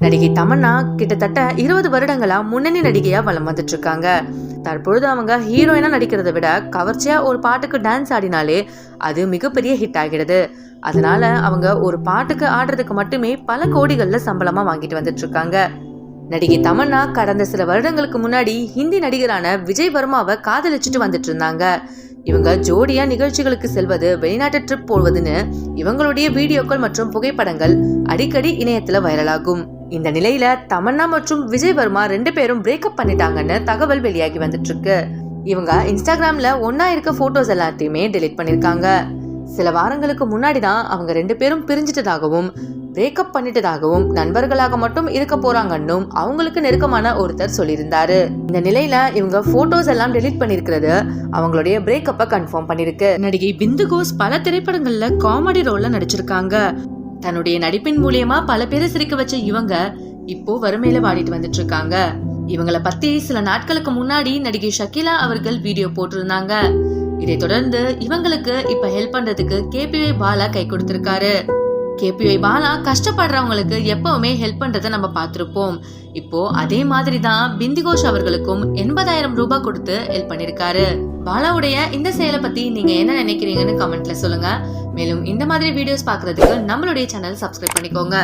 நடிகை தமன்னா கிட்டத்தட்ட இருபது வருடங்களா முன்னணி நடிகையா வலம் வந்துட்டு இருக்காங்க தற்பொழுது அவங்க ஹீரோயினா நடிக்கிறதை விட கவர்ச்சியா ஒரு பாட்டுக்கு டான்ஸ் ஆடினாலே அது மிகப்பெரிய ஹிட் ஆகிறது. அதனால அவங்க ஒரு பாட்டுக்கு ஆடுறதுக்கு மட்டுமே பல கோடிகள்ல சம்பளமா வாங்கிட்டு வந்துட்டு இருக்காங்க நடிகை தமன்னா கடந்த சில வருடங்களுக்கு முன்னாடி ஹிந்தி நடிகரான விஜய் வர்மாவை காதலிச்சுட்டு வந்துட்டு இருந்தாங்க இவங்க ஜோடியா நிகழ்ச்சிகளுக்கு செல்வது வெளிநாட்டு ட்ரிப் போவதுன்னு இவங்களுடைய வீடியோக்கள் மற்றும் புகைப்படங்கள் அடிக்கடி இணையத்துல வைரலாகும். இந்த நிலையில தமன்னா மற்றும் விஜய் வர்மா ரெண்டு பேரும் பிரேக்கப் பண்ணிட்டாங்கன்னு தகவல் வெளியாகி வந்துட்டு இருக்கு இவங்க இன்ஸ்டாகிராம்ல ஒன்னா இருக்க போட்டோஸ் எல்லாத்தையுமே டெலீட் பண்ணிருக்காங்க. சில வாரங்களுக்கு முன்னாடி தான் அவங்க ரெண்டு பேரும் பிரிஞ்சிட்டதாகவும் பிரேக்கப் பண்ணிட்டதாகவும் நண்பர்களாக மட்டும் இருக்க போறாங்கன்னும் அவங்களுக்கு நெருக்கமான ஒருத்தர் சொல்லியிருந்தாரு. இந்த நிலையில இவங்க போட்டோஸ் எல்லாம் டெலீட் பண்ணிருக்கிறது அவங்களுடைய பிரேக்கப்பை கன்ஃபார்ம் பண்ணிருக்கு. நடிகை பிந்து கோஸ் பல திரைப்படங்கள்ல காமெடி ரோல்ல நடிச்சிருக்காங்க. தன்னுடைய நடிப்பின் மூலியமா பல பேரை சிரிக்க வச்ச இவங்க இப்போ வறுமையில வாடிட்டு வந்துட்டு இருக்காங்க இவங்கள பத்தி சில நாட்களுக்கு முன்னாடி நடிகை ஷக்கீலா அவர்கள் வீடியோ போட்டிருந்தாங்க. இதை தொடர்ந்து இவங்களுக்கு இப்ப ஹெல்ப் பண்றதுக்கு கேபிஐ பாலா கை கொடுத்திருக்காரு. கேபிஐ பாலா கஷ்டப்படுறவங்களுக்கு எப்பவுமே ஹெல்ப் பண்றதை நம்ம பார்த்துருப்போம். இப்போ அதே மாதிரி தான் பிந்திகோஷ் அவர்களுக்கும் எண்பதாயிரம் ரூபாய் கொடுத்து ஹெல்ப் பண்ணிருக்காரு. பாலாவுடைய இந்த செயலை பத்தி நீங்க என்ன நினைக்கிறீங்கன்னு கமெண்ட்ல சொல்லுங்க. மேலும் இந்த மாதிரி வீடியோஸ் பாக்குறதுக்கு நம்மளுடைய சேனல் சப்ஸ்கிரைப் பண்ணிக்கோங்க.